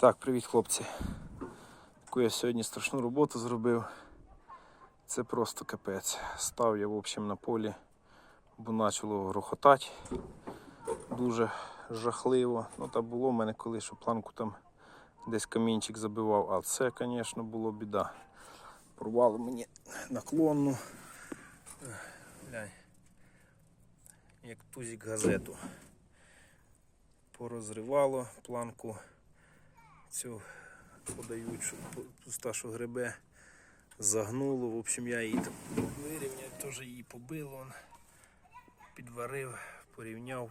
Так, привіт, хлопці. Таку я сьогодні страшну роботу зробив. Це просто капець. Став я, в общем, на полі, бо почало грохотати. Дуже жахливо. Ну, та було в мене коли, що планку там десь камінчик забивав, а це, звісно, було біда. Порвало мені наклонну. Як тузик газету. Порозривало планку цю подають, що пуста, що гребе, загнуло. В общем, я її там вирівняв, теж її побило, підварив, порівняв.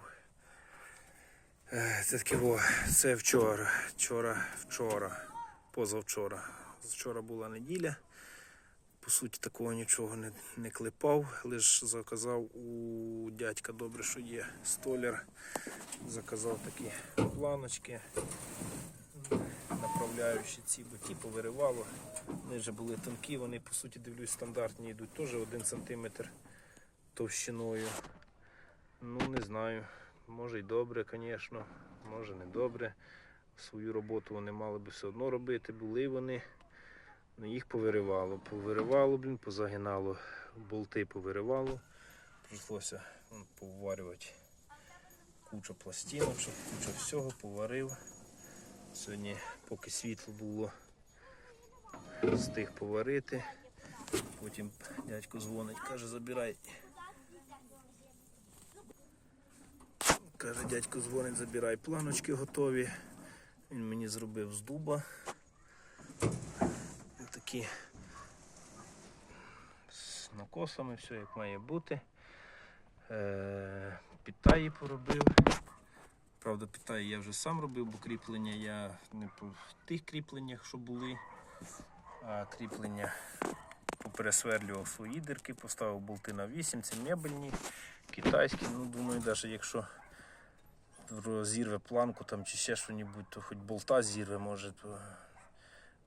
Е, Це таке, о, це вчора, вчора, вчора, позавчора. Вчора була неділя. По суті, такого нічого не, не клепав, лише заказав у дядька добре, що є столяр. Заказав такі планочки направляючи ці, бо ті повиривало. Вони вже були тонкі, вони по суті дивлюсь стандартні йдуть теж 1 см товщиною. Ну не знаю. Може й добре, звісно, може не добре. Свою роботу вони мали би все одно робити, були вони. Ну, їх повиривало. Повиривало, блін, позагинало, болти повиривало. Прийшлося поварювати кучу пластиночок, кучу всього, поварив. Сьогодні, поки світло було, встиг поварити. Потім дядько дзвонить, каже, забирай. Каже, дядько дзвонить, забирай планочки готові. Він мені зробив з дуба. Такі з накосами, все як має бути. Е, Підтаї поробив. Правда, питаю, я вже сам робив, бо кріплення я не по тих кріпленнях, що були, а кріплення попересверлював свої дирки, поставив болти на 8, це мебельні, китайські. Ну, думаю, навіть якщо розірве планку там чи ще щось, то хоч болта зірве, може, то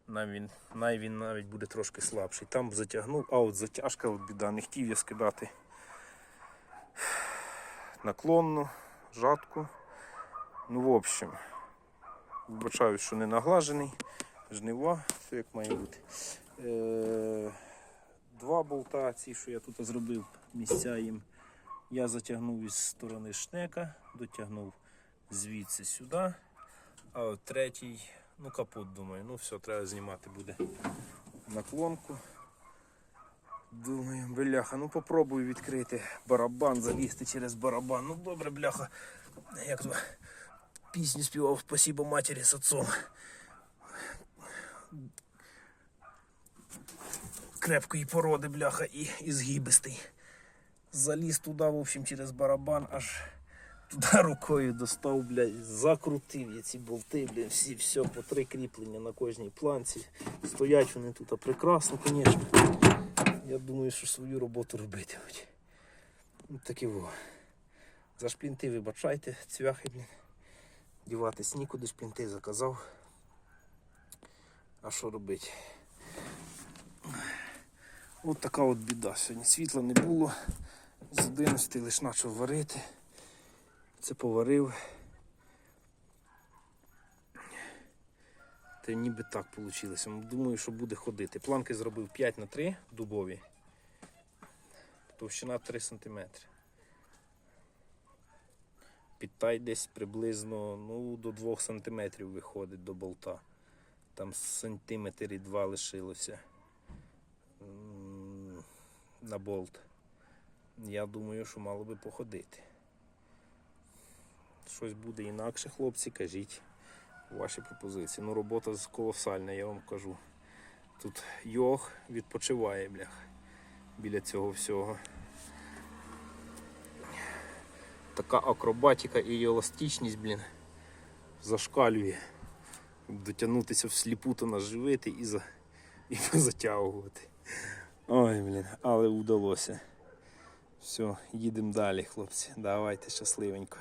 най він, най він навіть буде трошки слабший. Там затягнув, а от затяжка, от біда, не хотів я скидати наклонну, жатку. Ну, в общем, вибачаю, що не наглажений, жнива, все як має бути. Е, два болта, ці, що я тут зробив, місця їм, я затягнув із сторони шнека, дотягнув звідси сюди, а от третій, ну капот, думаю, ну все, треба знімати буде наклонку. Думаю, бляха, ну попробую відкрити барабан, залізти через барабан. Ну добре, бляха. Як то пісню співав Спасибо матері з отцом. Крепкої породи, бляха, і, і згибистий. Заліз туди, в общем, через барабан, аж туди рукою достав, блядь, закрутив я ці болти, блядь, всі, все, по три кріплення на кожній планці. Стоять вони тут прекрасно, звісно. Я думаю, що свою роботу робитимуть. Ну, таке во. За шплінти вибачайте, цвяхи, блін. Діватись нікуди, шплінти заказав. А що робити? От така от біда. Сьогодні світла не було. З 11 лише почав варити. Це поварив. Та ніби так вийшло. Думаю, що буде ходити. Планки зробив 5 на 3 дубові. Товщина 3 см. Підтай десь приблизно ну, до 2 см виходить до болта. Там сантиметр і 2 лишилося на болт. Я думаю, що мало би походити. Щось буде інакше, хлопці, кажіть ваші пропозиції. Ну, робота колосальна, я вам кажу. Тут йог відпочиває, блях, біля цього всього. Така акробатика і еластичність, блін, зашкалює. Дотягнутися всліпу, то наживити і, за... і затягувати. Ой, блін, але вдалося. Все, їдемо далі, хлопці. Давайте щасливенько.